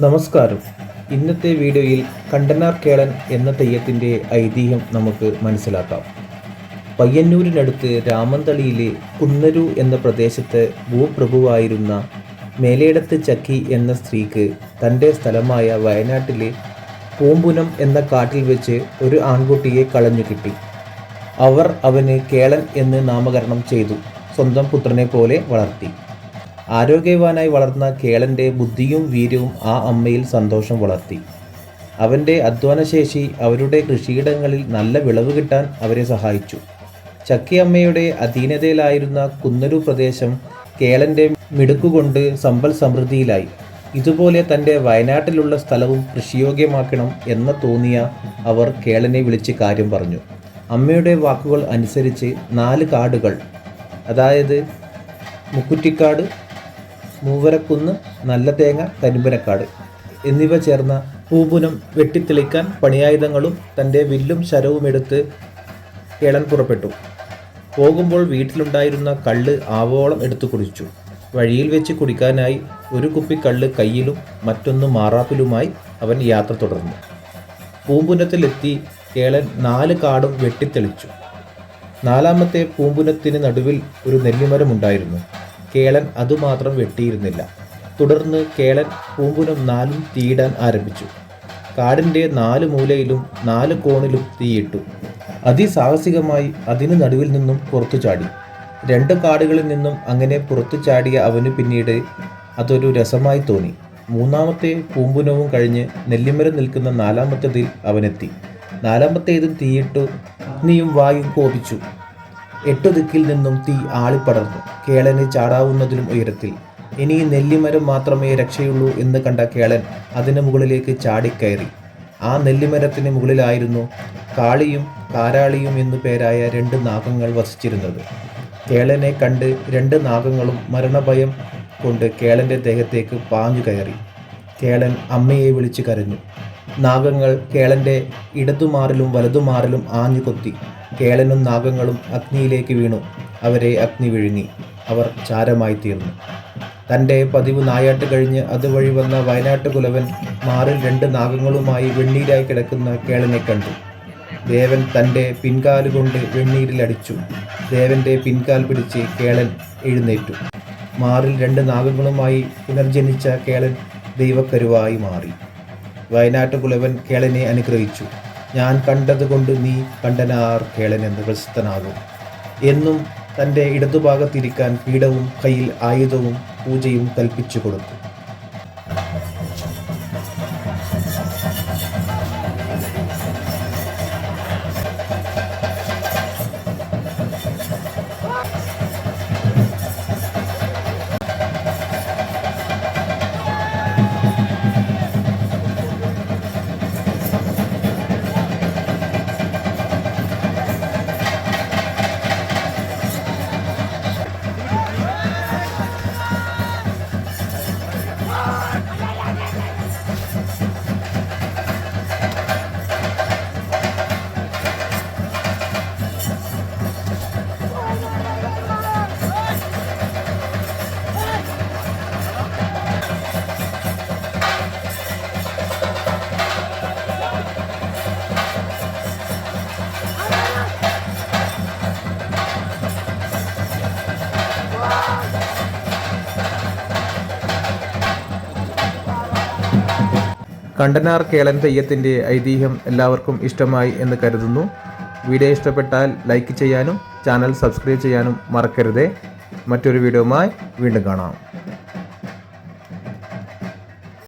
നമസ്കാരം. ഇന്നത്തെ വീഡിയോയിൽ കണ്ടനാർ കേളൻ എന്ന തെയ്യത്തിന്റെ ഐതിഹ്യം നമുക്ക് മനസ്സിലാക്കാം. പയ്യന്നൂരിനടുത്ത് രാമന്തളിയിലെ കുന്നരു എന്ന പ്രദേശത്ത് ഭൂപ്രഭുവായിരുന്ന മേലേടത്ത് ചക്കി എന്ന സ്ത്രീക്ക് തന്റെ സ്ഥലമായ വയനാട്ടിലെ പൂമ്പുനം എന്ന കാട്ടിൽ വെച്ച് ഒരു ആൺകുട്ടിയെ കളഞ്ഞു കിട്ടി. അവർ അവന് കേളൻ എന്ന് നാമകരണം ചെയ്തു. സ്വന്തം പുത്രനെ പോലെ വളർത്തി. ആരോഗ്യവാനായി വളർന്ന കേളന്റെ ബുദ്ധിയും വീര്യവും ആ അമ്മയിൽ സന്തോഷം വളർത്തി. അവന്റെ അധ്വാനശേഷി അവരുടെ കൃഷിയിടങ്ങളിൽ നല്ല വിളവ് കിട്ടാൻ അവരെ സഹായിച്ചു. ചക്കിയമ്മയുടെ അധീനതയിലായിരുന്ന കുന്നരു പ്രദേശം കേളന്റെ മിടുക്കുകൊണ്ട് സമ്പൽ സമൃദ്ധിയിലായി. ഇതുപോലെ തന്റെ വയനാട്ടിലുള്ള സ്ഥലവും കൃഷിയോഗ്യമാക്കണം എന്ന് തോന്നിയ അവർ കേളനെ വിളിച്ച് കാര്യം പറഞ്ഞു. അമ്മയുടെ വാക്കുകൾ അനുസരിച്ച് നാല് കാടുകൾ അതായത് മുക്കുറ്റിക്കാട് മൂവരക്കുന്ന് നല്ല തേങ്ങ കരിമ്പനക്കാട് എന്നിവ ചേർന്ന പൂപുനം വെട്ടിത്തെളിക്കാൻ പണിയായുധങ്ങളും തന്റെ വില്ലും ശരവും എടുത്ത് കേളൻ പുറപ്പെട്ടു. പോകുമ്പോൾ വീട്ടിലുണ്ടായിരുന്ന കള്ള് ആവോളം എടുത്തു കുടിച്ചു. വഴിയിൽ വെച്ച് കുടിക്കാനായി ഒരു കുപ്പി കള്ള് കയ്യിലും മറ്റൊന്ന് മാറാപ്പിലുമായി അവൻ യാത്ര തുടർന്നു. പൂമ്പുനത്തിലെത്തി കേളൻ നാല് കാടും വെട്ടിത്തെളിച്ചു. നാലാമത്തെ പൂമ്പുനത്തിന് നടുവിൽ ഒരു നെല്ലിമരമുണ്ടായിരുന്നു കേളൻ അതുമാത്രം വെട്ടിയിരുന്നില്ല. തുടർന്ന് കേളൻ പൂമ്പുനം നാലും തീയിടാൻ ആരംഭിച്ചു. കാടിന്റെ നാല് മൂലയിലും നാല് കോണിലും തീയിട്ടു. അതിസാഹസികമായി അതിനു നടുവിൽ നിന്നും പുറത്തു ചാടി. രണ്ട് കാടുകളിൽ നിന്നും അങ്ങനെ പുറത്തു ചാടിയ അവന് പിന്നീട് അതൊരു രസമായി തോന്നി. മൂന്നാമത്തെ പൂമ്പുനവും കഴിഞ്ഞ് നെല്ലിമരം നിൽക്കുന്ന നാലാമത്തേതിൽ അവനെത്തി. നാലാമത്തേതും തീയിട്ടു. അഗ്നിയും വായും കോപിച്ചു. എട്ടു ദിക്കിൽ നിന്നും തീ ആളിപ്പടർന്നു. കേളന് ചാടാവുന്നതിലും ഉയരത്തിൽ. ഇനി നെല്ലിമരം മാത്രമേ രക്ഷയുള്ളൂ എന്ന് കണ്ട കേളൻ അതിന് മുകളിലേക്ക് ചാടിക്കയറി. ആ നെല്ലിമരത്തിന് മുകളിലായിരുന്നു കാളിയും കാരാളിയും എന്നു പേരായ രണ്ട് നാഗങ്ങൾ വസിച്ചിരുന്നത്. കേളനെ കണ്ട് രണ്ട് നാഗങ്ങളും മരണഭയം കൊണ്ട് കേളന്റെ ദേഹത്തേക്ക് പാഞ്ഞു കയറി. കേളൻ അമ്മയെ വിളിച്ചു കരഞ്ഞു. നാഗങ്ങൾ കേളന്റെ ഇടതുമാറിലും വലതുമാറിലും ആഞ്ഞു കൊത്തി. കേളനും നാഗങ്ങളും അഗ്നിയിലേക്ക് വീണു. അവരെ അഗ്നി വിഴുങ്ങി. അവർ ചാരമായി തീർന്നു. തന്റെ പതിവ് നായാട്ട് കഴിഞ്ഞ് അതുവഴി വന്ന വയനാട്ട് കുലവൻ മാറിൽ രണ്ട് നാഗങ്ങളുമായി വെണ്ണീരായി കിടക്കുന്ന കേളനെ കണ്ടു. ദേവൻ തന്റെ പിൻകാലുകൊണ്ട് വെണ്ണീരിലടിച്ചു ദേവന്റെ പിൻകാൽ പിടിച്ച് കേളൻ എഴുന്നേറ്റു. മാറിൽ രണ്ട് നാഗങ്ങളുമായി പുനർജനിച്ച കേളൻ ദൈവക്കരുവായി മാറി. വയനാട്ട് കുലവൻ കേളനെ അനുഗ്രഹിച്ചു. ഞാൻ കണ്ടതുകൊണ്ട് നീ കണ്ടനാർ കേളൻ എന്ന് പ്രശസ്തനാകും. എന്നും തന്റെ ഇടതുഭാഗത്തിരിക്കാൻ പീഠവും കയ്യിൽ ആയുധവും പൂജയും കൽപ്പിച്ചു കൊടുത്തു കണ്ടനാർ കേളൻ തെയ്യത്തിന്റെ ഐതിഹ്യം എല്ലാവർക്കും ഇഷ്ടമായി എന്ന് കരുതുന്നു. വീഡിയോ ഇഷ്ടപ്പെട്ടാൽ ലൈക്ക് ചെയ്യാനും ചാനൽ സബ്സ്ക്രൈബ് ചെയ്യാനും മറക്കരുതേ. മറ്റൊരു വീഡിയോയുമായി വീണ്ടും കാണാം.